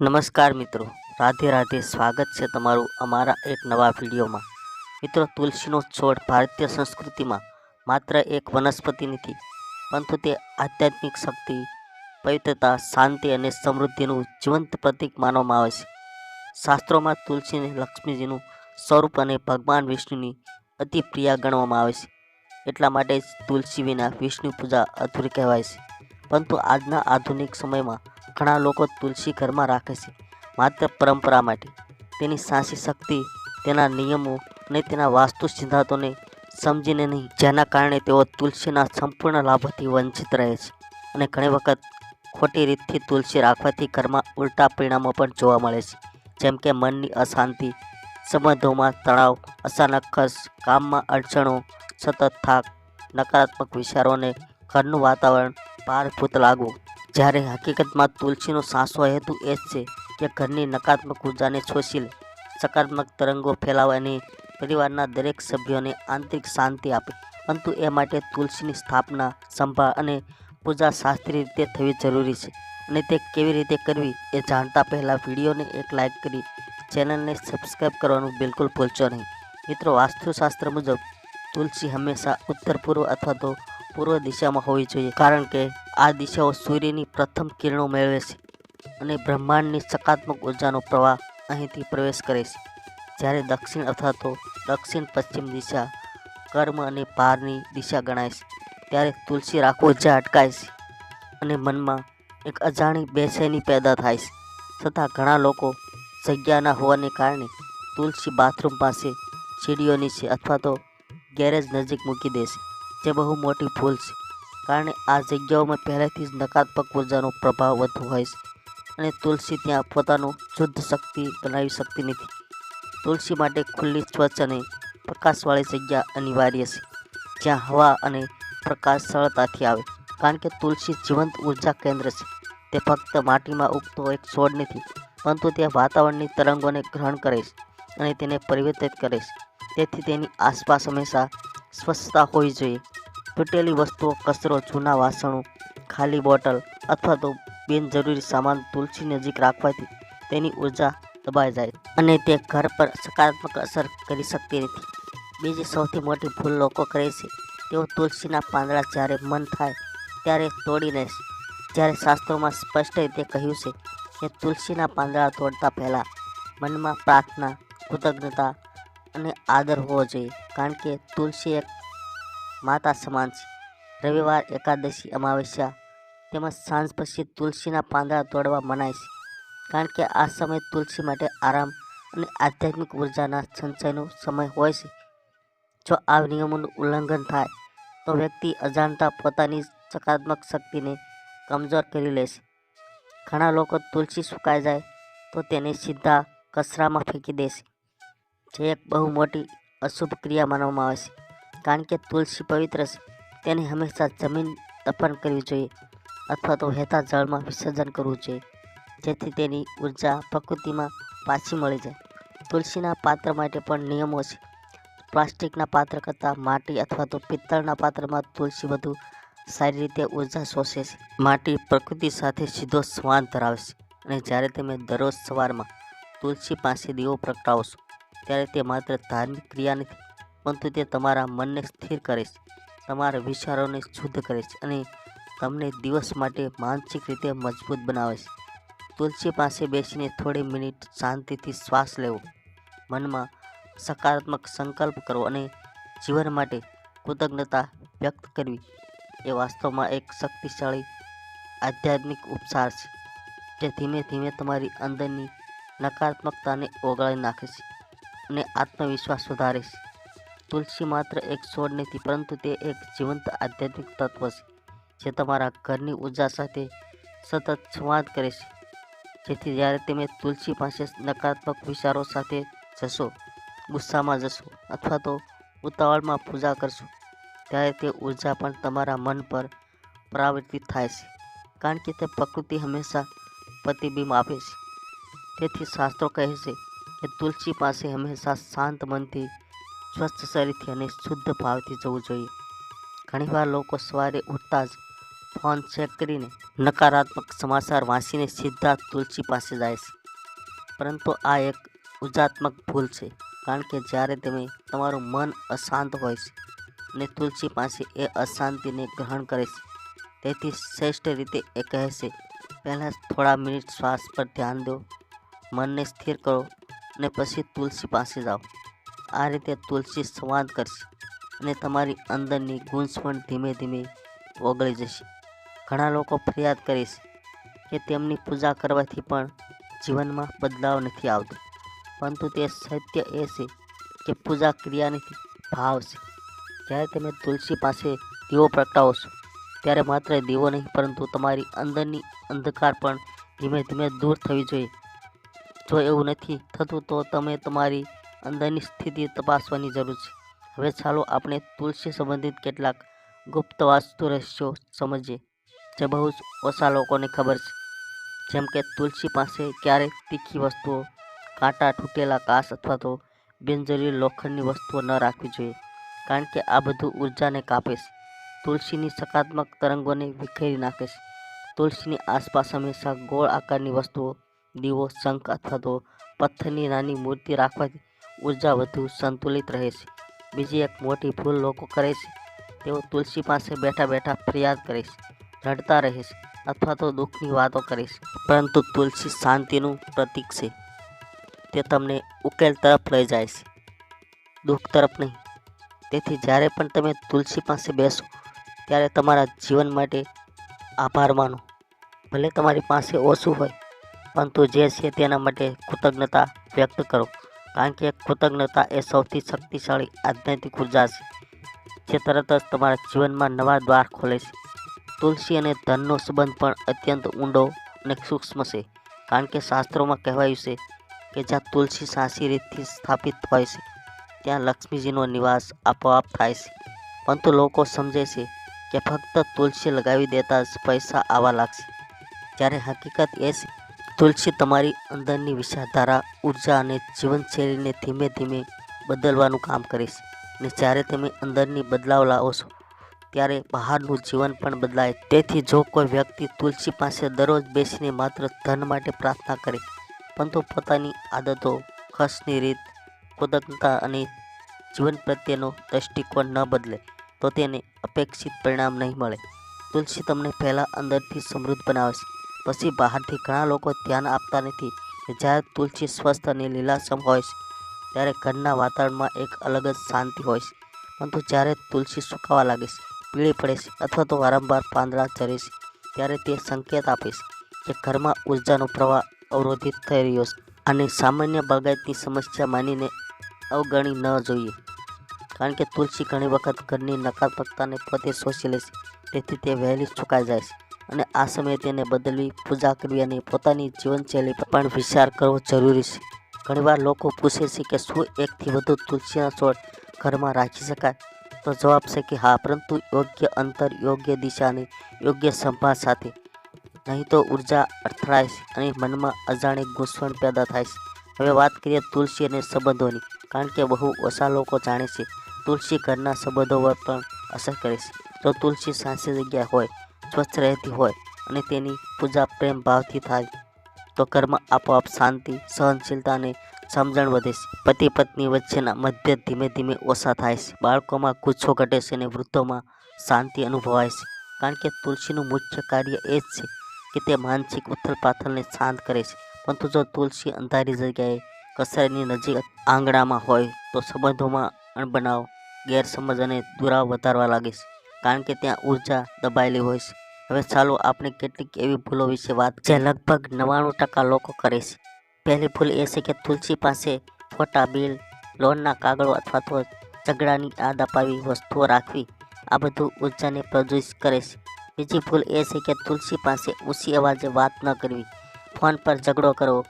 નમસ્કાર મિત્રો. રાધે રાધે સ્વાગત છે તમારું અમારા એક નવા વિડીયોમાં. મિત્રો, તુલસીનો છોડ ભારતીય સંસ્કૃતિમાં માત્ર એક વનસ્પતિ નથી, પરંતુ તે આધ્યાત્મિક શક્તિ, પવિત્રતા, શાંતિ અને સમૃદ્ધિનું જીવંત પ્રતીક માનવામાં આવે છે. શાસ્ત્રોમાં તુલસીને લક્ષ્મીજીનું સ્વરૂપ અને ભગવાન વિષ્ણુની અતિ પ્રિય ગણવામાં આવે છે. એટલા માટે જ તુલસી વિના વિષ્ણુ પૂજા અધૂરી કહેવાય છે. પરંતુ આજના આધુનિક સમયમાં ઘણા લોકો તુલસી ઘરમાં રાખે છે, માત્ર પરંપરા માટે. તેની સાંસી શક્તિ, તેના નિયમો અને તેના વાસ્તુ સિદ્ધાંતોને સમજીને નહીં, જેના કારણે તેઓ તુલસીના સંપૂર્ણ લાભોથી વંચિત રહે છે. અને ઘણી વખત ખોટી રીતથી તુલસી રાખવાથી ઘરમાં ઉલટા પરિણામો પણ જોવા મળે છે, જેમ કે મનની અશાંતિ, સંબંધોમાં તણાવ, અચાનક ખર્ચ, કામમાં અડચણો, સતત થાક, નકારાત્મક વિચારો અને ઘરનું વાતાવરણ ભારભૂત લાગવું જ્યારે હકીકતમાં તુલસીનો સાસો હેતુ એ જ છે કે ઘરની નકારાત્મક ઉર્જાને શોષી લે. સકારાત્મક તરંગો ફેલાવે અને પરિવારના દરેક સભ્યોને આંતરિક શાંતિ આપે. પરંતુ એ માટે તુલસીની સ્થાપના, સંભાળ અને પૂજા શાસ્ત્રીય રીતે થવી જરૂરી છે અને તે કેવી રીતે કરવી એ જાણતા પહેલાં વિડીયોને એક લાઇક કરી ચેનલને સબસ્ક્રાઈબ કરવાનું બિલકુલ ભૂલશો નહીં. મિત્રો, વાસ્તુશાસ્ત્ર મુજબ તુલસી હંમેશા ઉત્તર પૂર્વ અથવા તો પૂર્વ દિશામાં હોવી જોઈએ, કારણ કે આ દિશાઓ સૂર્યની પ્રથમ કિરણો મેળવે છે અને બ્રહ્માંડની સકારાત્મક ઉર્જાનો પ્રવાહ અહીંથી પ્રવેશ કરે છે. જ્યારે દક્ષિણ અથવા તો દક્ષિણ પશ્ચિમ દિશા કર્મ અને ભારની દિશા ગણાય છે, ત્યારે તુલસી રાખવો જ્યાં અટકાય છે અને મનમાં એક અજાણી બેચેની પેદા થાય છે. છતાં ઘણા લોકો જગ્યા ના હોવાને કારણે તુલસી બાથરૂમ પાસે સીડીઓ નીચે અથવા તો ગેરેજ નજીક મૂકી દે જે બહુ મોટી ભૂલ છે, કારણ આ જગ્યાઓમાં પહેલેથી જ નકારાત્મક ઉર્જાનો પ્રભાવ વધુ હોય છે અને તુલસી ત્યાં પોતાનું શુદ્ધ શક્તિ બનાવી શકતી નથી. તુલસી માટે ખુલ્લી સ્વચ્છ અને પ્રકાશવાળી જગ્યા અનિવાર્ય છે, જ્યાં હવા અને પ્રકાશ સરળતાથી આવે, કારણ કે તુલસી જીવંત ઊર્જા કેન્દ્ર છે. તે ફક્ત માટીમાં ઉગતો એક છોડ નથી, પરંતુ તે વાતાવરણની તરંગોને ગ્રહણ કરે છે અને તેને પરિવર્તિત કરે છે. તેથી તેની આસપાસ હંમેશા સ્વચ્છતા હોવી જોઈએ. તૂટેલી વસ્તુઓ, કચરો, જૂના વાસણો, ખાલી બોટલ અથવા તો બિનજરૂરી સામાન તુલસી નજીક રાખવાથી તેની ઊર્જા દબાઈ જાય અને તે ઘર પર સકારાત્મક અસર કરી શકતી નથી. બીજી સૌથી મોટી ભૂલ લોકો કરે છે, તેઓ તુલસીના પાંદડા જ્યારે મન થાય ત્યારે તોડીને જ્યારે શાસ્ત્રોમાં સ્પષ્ટ રીતે કહ્યું છે કે તુલસીના પાંદડા તોડતા પહેલાં મનમાં પ્રાર્થના, કૃતજ્ઞતા અને આદર હોવો જોઈએ. કારણ કે તુલસી એક માતા સમાન છે રવિવાર, એકાદશી, અમાવસ્યા તેમજ સાંજ પછી તુલસીના પાંદડા તોડવા મનાય છે. કારણ કે આ સમય તુલસી માટે આરામ અને આધ્યાત્મિક ઉર્જાના સંચયનો સમય હોય છે. જો આ નિયમોનું ઉલ્લંઘન થાય, તો વ્યક્તિ અજાણતા પોતાની સકારાત્મક શક્તિને કમજોર કરી લેશે ઘણા લોકો તુલસી સુકાઈ જાય તો તેને સીધા કચરામાં ફેંકી દેશે જે એક બહુ મોટી અશુભ ક્રિયા માનવામાં આવે છે. કારણ કે તુલસી પવિત્ર છે. તેને હંમેશા જમીન તપન કરવી જોઈએ અથવા તો વહેતા જળમાં વિસર્જન કરવું જોઈએ, જેથી તેની ઊર્જા પ્રકૃતિમાં પાછી મળી જાય. તુલસીના પાત્ર માટે પણ નિયમો છે. પ્લાસ્ટિકના પાત્ર કરતાં માટી અથવા તો પિત્તળના પાત્રમાં તુલસી વધુ સારી રીતે ઊર્જા શોષે છે. માટી પ્રકૃતિ સાથે સીધો સ્વાન ધરાવે છે અને જ્યારે તમે દરરોજ સવારમાં તુલસી પાસે દીવો પ્રગટાવશો ત્યારે તે માત્ર ધાર્મિક ક્રિયા નથી પરંતુ તે તમારા મનને સ્થિર કરે છે તમારા વિચારોને શુદ્ધ કરે છે અને તમને દિવસ માટે માનસિક રીતે મજબૂત બનાવે છે તુલસી પાસે બેસીને થોડી મિનિટ શાંતિથી શ્વાસ લેવો. મનમાં સકારાત્મક સંકલ્પ કરવો અને જીવન માટે કૃતજ્ઞતા વ્યક્ત કરવી. એ વાસ્તવમાં એક શક્તિશાળી આધ્યાત્મિક ઉપચાર છે, જે ધીમે ધીમે તમારી અંદરની નકારાત્મકતાને ઓગાળી નાખે છે અને આત્મવિશ્વાસ વધારે છે. તુલસી માત્ર એક છોડ નથી, પરંતુ તે એક જીવંત આધ્યાત્મિક તત્વ છે, જે તમારા ઘરની ઊર્જા સાથે સતત સંવાદ કરે છે. જેથી જ્યારે તમે તુલસી પાસે નકારાત્મક વિચારો સાથે જશો, ગુસ્સામાં જશો અથવા તો ઉતાવળમાં પૂજા કરશો, ત્યારે તે ઊર્જા પણ તમારા મન પર પ્રાવર્તિત થાય છે, કારણ કે તે પ્રકૃતિ હંમેશા પ્રતિબિંબ આપે છે. તેથી શાસ્ત્રો કહે છે કે તુલસી પાસે હંમેશા શાંત મનથી સ્વસ્થ શરીરથી અને શુદ્ધ ભાવથી જવું જોઈએ. ઘણીવાર લોકો સવારે ઉઠતા જ ફોન ચેક કરીને નકારાત્મક સમાચાર વાંચીને સીધા તુલસી પાસે જાય છે. પરંતુ આ એક ઉજાત્મક ભૂલ છે, કારણ કે જ્યારે તમે તમારું મન અશાંત હોય છે અને તુલસી પાસે એ અશાંતિને ગ્રહણ કરે છે, તેથી શ્રેષ્ઠ રીતે એ કહે છે, પહેલાં થોડા મિનિટ શ્વાસ પર ધ્યાન દો, મનને સ્થિર કરો અને પછી તુલસી પાસે જાઓ. આ રીતે તુલસી સંવાદ કરશે અને તમારી અંદરની ગુંજ પણ ધીમે ધીમે ઓગળી જશે. ઘણા લોકો ફરિયાદ કરે છે કે તેમની પૂજા કરવાથી પણ જીવનમાં બદલાવ નથી આવતો. પરંતુ તે સત્ય એ છે કે પૂજા ક્રિયા નથી ભાવ છે. જ્યારે તમે તુલસી પાસે દીવો પ્રગટાવો છો, ત્યારે માત્ર દીવો નહીં, પરંતુ તમારી અંદરની અંધકાર પણ ધીમે ધીમે દૂર થવી જોઈએ. જો એવું નથી થતું, તો તમે તમારી અંદરની સ્થિતિ તપાસવાની જરૂર છે. હવે ચાલો આપણે તુલસી સંબંધિત કેટલાક ગુપ્ત વાસ્તુ રહસ્યો સમજીએ, જે બહુ જ ઓછા લોકોને ખબર છે. જેમ કે તુલસી પાસે ક્યારેક તીખી વસ્તુઓ, કાંટા તૂટેલા કાચ અથવા તો બિનજરૂરી લોખંડની વસ્તુઓ ન રાખવી જોઈએ, કારણ કે આ બધું ઉર્જાને કાપે છે. તુલસીની સકારાત્મક તરંગોને વિખેરી નાખે છે. તુલસીની આસપાસ હંમેશા ગોળ આકારની વસ્તુઓ, દીવો, શંખ અથવા તો પથ્થરની નાની મૂર્તિ રાખવાથી ઊર્જા વધુ સંતુલિત રહે છે. બીજી એક મોટી ભૂલ લોકો કરે છે. તેઓ તુલસી પાસે બેઠા બેઠા ફરિયાદ કરે છે, રડતા રહે છે અથવા તો દુઃખની વાતો કરે છે. પરંતુ તુલસી શાંતિનું પ્રતીક છે. તે તમને ઉકેલ તરફ લઈ જાય છે. દુઃખ તરફ નહીં. તેથી જ્યારે પણ તમે તુલસી પાસે બેસો, ત્યારે તમારા જીવન માટે આભાર માનો. ભલે તમારી પાસે ઓછું હોય, પરંતુ જે છે તેના માટે કૃતજ્ઞતા વ્યક્ત કરો. કારણ કે કૃતજ્ઞતા એ સૌથી શક્તિશાળી આધ્યાત્મિક ઊર્જા છે, જે તરત જ તમારા જીવનમાં નવા દ્વાર ખોલે છે. તુલસી અને ધનનો સંબંધ પણ અત્યંત ઊંડો અને સૂક્ષ્મ છે, કારણ કે શાસ્ત્રોમાં કહેવાયું છે કે જ્યાં તુલસી સાસી રીતથી સ્થાપિત હોય છે, ત્યાં લક્ષ્મીજીનો નિવાસ આપોઆપ થાય છે. પરંતુ લોકો સમજે છે કે ફક્ત તુલસી લગાવી દેતા જ પૈસા આવવા લાગશે. જ્યારે હકીકત એ છે તુલસી તમારી અંદરની વિચારધારા ઊર્જા અને જીવનશૈલીને ધીમે ધીમે બદલવાનું કામ કરે છે અને જ્યારે તમે અંદરની બદલાવ લાવો છો, ત્યારે બહારનું જીવન પણ બદલાય. તેથી જો કોઈ વ્યક્તિ તુલસી પાસે દરરોજ બેસીને માત્ર ધન માટે પ્રાર્થના કરે, પરંતુ પોતાની આદતો ખસની રીત, કૃતજ્ઞતા અને જીવન પ્રત્યેનો દૃષ્ટિકોણ ન બદલે, તો તેને અપેક્ષિત પરિણામ નહીં મળે. તુલસી તમને પહેલાં અંદરથી સમૃદ્ધ બનાવે પછી બહારથી ઘણા લોકો ધ્યાન આપતા નથી. જ્યારે તુલસી સ્વસ્થ અને લીલાસમ હોય છે, ત્યારે ઘરના વાતાવરણમાં એક અલગ જ શાંતિ હોય છે. પરંતુ જ્યારે તુલસી સુકાવા લાગે છે, પીળી પડે છે અથવા તો વારંવાર પાંદડા ચરે છે, ત્યારે તે સંકેત આપે છે કે ઘરમાં ઉર્જાનો પ્રવાહ અવરોધિત થઈ રહ્યો છે અને સામાન્ય બાગાયતની સમસ્યા માનીને અવગણી ન જોઈએ. કારણ કે તુલસી ઘણી વખત ઘરની નકારાત્મકતાને પોતે શોષી લે છે, તેથી તે વહેલી સુકાઈ જાય છે. અને આ સમયે તેને બદલવી, પૂજા કરવી અને પોતાની જીવનશૈલી પર પણ વિચાર કરવો જરૂરી છે. ઘણીવાર લોકો પૂછે છે કે શું એકથી વધુ તુલસીના છોડ ઘરમાં રાખી શકાય? તો જવાબ છે કે હા, પરંતુ યોગ્ય અંતર, યોગ્ય દિશા અને યોગ્ય સંભાળ સાથે. નહીં તો ઊર્જા અથડાય છે અને મનમાં અજાણે ગૂંસવણ પેદા થાય છે. હવે વાત કરીએ તુલસી અને સંબંધોની, કારણ કે બહુ ઓછા લોકો જાણે છે તુલસી ઘરના સંબંધો પર પણ અસર કરે છે. જો તુલસી સાંસી જગ્યાએ હોય સ્વચ્છ રહેતી હોય અને તેની પૂજા પ્રેમ ભાવથી થાય, તો ઘરમાં આપોઆપ શાંતિ, સહનશીલતા અને સમજણ વધે છે. પતિ પત્ની વચ્ચેના મતભેદ ધીમે ધીમે ઓછા થાય છે. બાળકોમાં ગુસ્સો ઘટે છે અને વૃદ્ધોમાં શાંતિ અનુભવાય છે. કારણ કે તુલસીનું મુખ્ય કાર્ય એ જ છે કે તે માનસિક ઉથલપાથલને શાંત કરે છે. પરંતુ જો તુલસી અંધારી જગ્યાએ કસરની નજીક આંગણામાં હોય, તો સંબંધોમાં અણબનાવ, ગેરસમજ અને દુરાવ વધારવા લાગે છે. કારણ કે ત્યાં ઊર્જા દબાયેલી હોય છે. હવે ચાલો આપણે કેટલીક એવી ભૂલો વિશે વાત જે લગભગ નવ્વાણું ટકા લોકો કરે છે. પહેલી ભૂલ એ છે કે તુલસી પાસે ફોટા બિલ, લોનના કાગળો અથવા તો ઝઘડાની યાદ અપાવી વસ્તુઓ રાખવી, આ બધું ઉર્જાને પ્રદૂષિત કરે છે. બીજી ભૂલ એ છે કે તુલસી પાસે ઊંચી અવાજે વાત ન કરવી, ફોન પર ઝઘડો કરવો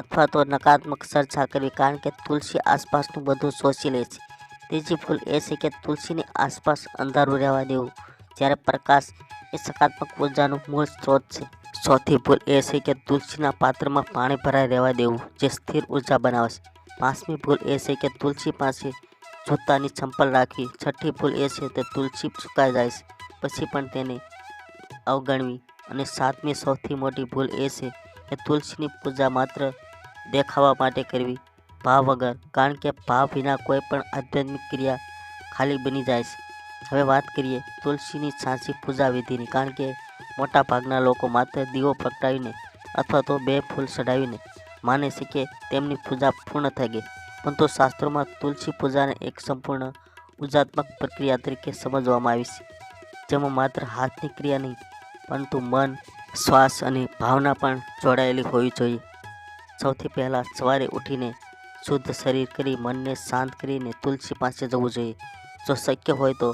અથવા તો નકારાત્મક ચર્ચા કરવી, કારણ કે તુલસી આસપાસનું બધું શોષી લે છે. ત્રીજી ભૂલ એ છે કે તુલસીની આસપાસ અંધારું રહેવા દેવું. જ્યારે પ્રકાશ એ સકારાત્મક ઉર્જાનું મૂળ સ્ત્રોત છે. ચોથી ભૂલ એ છે કે તુલસીના પાત્રમાં પાણી ભરાઈ રહેવા દેવું, જે સ્થિર ઊર્જા બનાવશે પાંચમી ભૂલ એ છે કે તુલસી પાસે જૂતાની ચંપલ રાખવી. છઠ્ઠી ભૂલ એ છે કે તુલસી સુકાઈ જાય છે. પછી પણ તેને અવગણવી. અને સાતમી સૌથી મોટી ભૂલ એ છે કે તુલસીની પૂજા માત્ર દેખાવા માટે કરવી. ભાવ વગર, કારણ કે ભાવ વિના કોઈ પણ આધ્યાત્મિક ક્રિયા ખાલી બની જાય છે. હવે વાત કરીએ તુલસીની સાચી પૂજા વિધિની, કારણ કે મોટા ભાગના લોકો માત્ર દીવો પ્રગટાવીને અથવા તો બે ફૂલ ચડાવીને માને છે કે તેમની પૂજા પૂર્ણ થઈ ગઈ. પરંતુ શાસ્ત્રોમાં તુલસી પૂજાને એક સંપૂર્ણ ઉજાત્મક પ્રક્રિયા તરીકે સમજવામાં આવી છે, જેમાં માત્ર હાથની ક્રિયા નહીં, પરંતુ મન, શ્વાસ અને ભાવના પણ જોડાયેલી હોવી જોઈએ. સૌથી પહેલાં સવારે ઉઠીને શુદ્ધ શરીર કરી, મનને શાંત કરીને તુલસી પાસે જવું જોઈએ. જો શક્ય હોય તો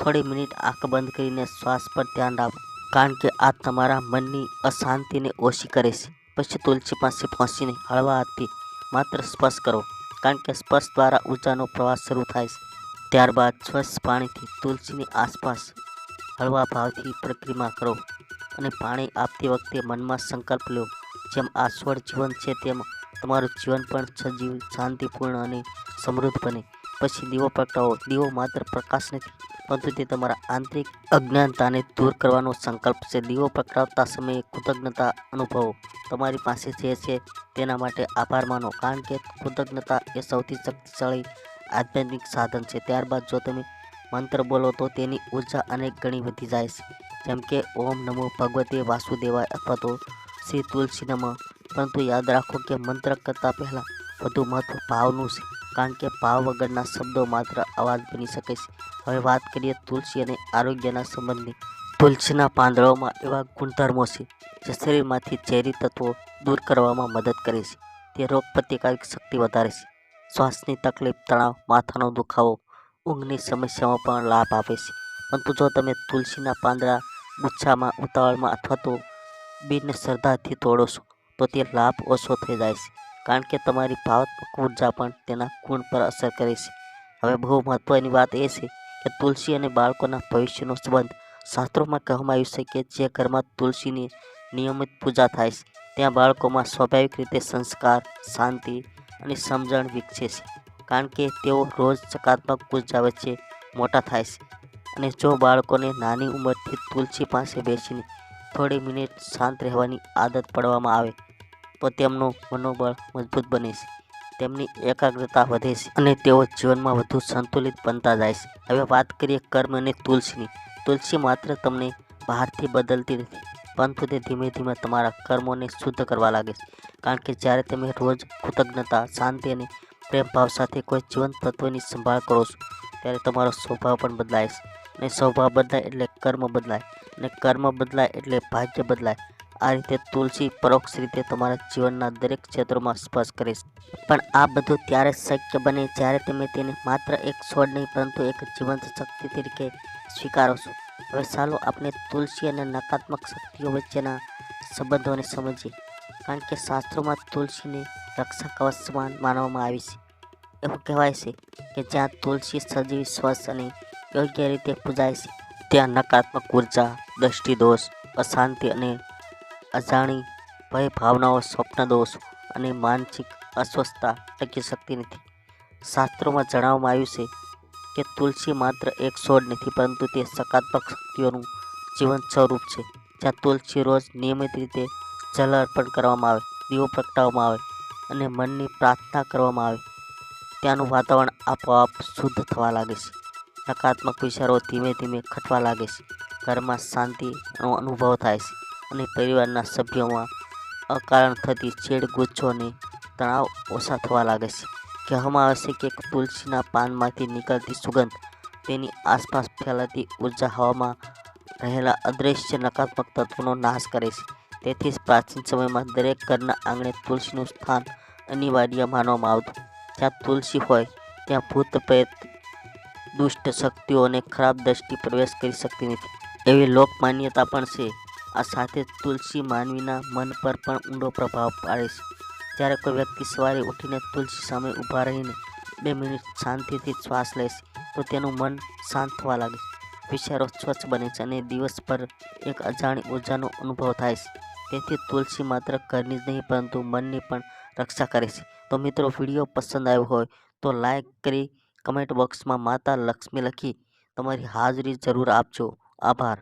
થોડી મિનિટ આંખ બંધ કરીને શ્વાસ પર ધ્યાન રાખો, કારણ કે આ તમારા મનની અશાંતિને ઓછી કરે છે. પછી તુલસી પાસે પહોંચીને હળવા હાથથી માત્ર સ્પર્શ કરો, કારણ કે સ્પર્શ દ્વારા ઊર્જાનો પ્રવાસ શરૂ થાય છે. ત્યારબાદ સ્વચ્છ પાણીથી તુલસીની આસપાસ હળવા ભાવથી પ્રક્રિયા કરો અને પાણી આપતી વખતે મનમાં સંકલ્પ લો, જેમ આ સ્વર જીવન છે તેમ તમારું જીવન પણ સજીવ, શાંતિપૂર્ણ અને સમૃદ્ધ બને. પછી દીવો પ્રગટાવો. દીવો માત્ર પ્રકાશ નથી, પરંતુ તે તમારા આંતરિક અજ્ઞાનતાને દૂર કરવાનો સંકલ્પ છે. દીવો પ્રગટાવતા સમયે કૃતજ્ઞતા અનુભવો. તમારી પાસે જે છે તેના માટે આભાર માનો, કારણ કે કૃતજ્ઞતા એ સૌથી શક્તિશાળી આધ્યાત્મિક સાધન છે. ત્યારબાદ જો તમે મંત્ર બોલો તો તેની ઊર્જા અનેક ગણી વધી જાય છે. જેમ કે, ઓમ નમો ભગવતે વાસુદેવાય અથવા તો શ્રી તુલસી નમઃ. પરંતુ યાદ રાખો કે મંત્ર કરતાં પહેલાં વધુ મહત્વ ભાવનું છે, કારણ કે ભાવ વગરના શબ્દો માત્ર અવાજ બની શકે છે. હવે વાત કરીએ તુલસી અને આરોગ્યના સંબંધની. તુલસીના પાંદડાઓમાં એવા ગુણધર્મો છે, જે શરીરમાંથી ઝેરી તત્વો દૂર કરવામાં મદદ કરે છે. તે રોગ પ્રતિકારક શક્તિ વધારે છે. શ્વાસની તકલીફ, તણાવ, માથાનો દુખાવો, ઊંઘની સમસ્યામાં પણ લાભ આપે છે. પરંતુ જો તમે તુલસીના પાંદડા ગુચ્છામાં, ઉતાવળમાં અથવા તો બિન શ્રદ્ધાથી તોડો છો તો તે લાભ ઓછો થઈ જાય છે, કારણ કે તમારી ભાવનાત્મક ઊર્જા પણ તેના ગુણ પર અસર કરે છે. હવે બહુ મહત્વની વાત એ છે કે તુલસી અને બાળકોના ભવિષ્યનો સંબંધ શાસ્ત્રોમાં કહેવામાં આવ્યું છે કે જે ઘરમાં તુલસીની નિયમિત પૂજા થાય છે, ત્યાં બાળકોમાં સ્વાભાવિક રીતે સંસ્કાર, શાંતિ અને સમજણ વિકસે છે, કારણ કે તેઓ રોજ સકારાત્મક ઊર્જા વચ્ચે મોટા થાય છે. અને જો બાળકોને નાની ઉંમરથી તુલસી પાસે બેસીને થોડી મિનિટ શાંત રહેવાની આદત પડવામાં આવે તો તેમનું મનોબળ મજબૂત બને તેમની એકાગ્રતા વધે અને તેઓ જીવનમાં વધુ સંતુલિત બનતા જાય છે. હવે વાત કરીએ કર્મ અને તુલસીની. તુલસી માત્ર તમને બહારથી બદલતી નથી, પરંતુ તે ધીમે ધીમે તમારા કર્મોને શુદ્ધ કરવા લાગે છે. કારણ કે જ્યારે તમે રોજ કૃતજ્ઞતા, શાંતિ અને પ્રેમ ભાવ સાથે કોઈ જીવન તત્વની સંભાળ કરો છો, ત્યારે તમારો સ્વભાવ પણ બદલાય છે. અને સ્વભાવ બદલાય એટલે કર્મ બદલાય. અને કર્મ બદલાય એટલે ભાગ્ય બદલાય. આ રીતે તુલસી પરોક્ષ રીતે તમારા જીવનના દરેક ક્ષેત્રોમાં સ્પર્શ કરે છે. પણ આ બધું ત્યારે શક્ય બને જ્યારે તમે તેને માત્ર એક છોડ નહીં, પરંતુ એક જીવંત શક્તિ તરીકે સ્વીકારો છો. હવે ચાલો આપણે તુલસી અને નકારાત્મક શક્તિઓ વચ્ચેના સંબંધોને સમજીએ. કારણ કે શાસ્ત્રોમાં તુલસીને રક્ષા કવચ સમાન માનવામાં આવી છે. એવું કહેવાય છે કે જ્યાં તુલસી સજીવ સ્વસ્થ અને યોગ્ય રીતે પૂજાય છે, ત્યાં નકારાત્મક ઊર્જા, દ્રષ્ટિદોષ, અશાંતિ અને અજાણી ભય ભાવનાઓ, સ્વપ્ન દોષ અને માનસિક અસ્વસ્થતા ટકી શકતી નથી. શાસ્ત્રોમાં જણાવવામાં આવ્યું છે કે તુલસી માત્ર એક છોડ નથી, પરંતુ તે સકારાત્મક શક્તિઓનું જીવન સ્વરૂપ છે, જ્યાં તુલસી રોજ નિયમિત રીતે જલ અર્પણ કરવામાં આવે, દીવો પ્રગટાવવામાં આવે અને મનની પ્રાર્થના કરવામાં આવે. ત્યાંનું વાતાવરણ આપોઆપ શુદ્ધ થવા લાગે છે. નકારાત્મક વિચારો ધીમે ધીમે ખટવા લાગે છે. ઘરમાં શાંતિનો અનુભવ થાય છે. અને પરિવારના સભ્યોમાં અકારણ થતી ચેડ ગુચ્છો તણાવ ઓછા થવા લાગે છે. કહેવામાં આવે છે કે તુલસીના પાનમાંથી નીકળતી સુગંધ તેની આસપાસ ફેલાતી ઊર્જા હવામાં રહેલા અદૃશ્ય નકારાત્મક તત્વોનો નાશ કરે છે. તેથી જ પ્રાચીન સમયમાં દરેક ઘરના આંગણે તુલસીનું સ્થાન અનિવાર્ય માનવામાં આવતું. જ્યાં તુલસી હોય, ત્યાં ભૂત, પ્રેત, દુષ્ટ શક્તિઓ અને ખરાબ દ્રષ્ટિ પ્રવેશ કરી શકતી નથી. એવી લોકમાન્યતા પણ છે. આ સાથે તુલસી માનવીના મન પર પણ ઊંડો પ્રભાવ પાડે છે. જ્યારે કોઈ વ્યક્તિ સવારે ઉઠીને તુલસી સામે ઊભા રહીને બે મિનિટ શાંતિથી શ્વાસ લે છે, તો તેનું મન શાંત થવા લાગે છે. વિચારો સ્વચ્છ બને છે અને દિવસ પર એક અજાણી ઉર્જાનો અનુભવ થાય છે. તેથી તુલસી માત્ર ઘરની જ નહીં, પરંતુ મનની પણ રક્ષા કરે છે. તો મિત્રો, વીડિયો પસંદ આવ્યો હોય તો લાઈક કરી કમેન્ટ બોક્સમાં માતા લક્ષ્મી લખી તમારી હાજરી જરૂર આપજો. આભાર.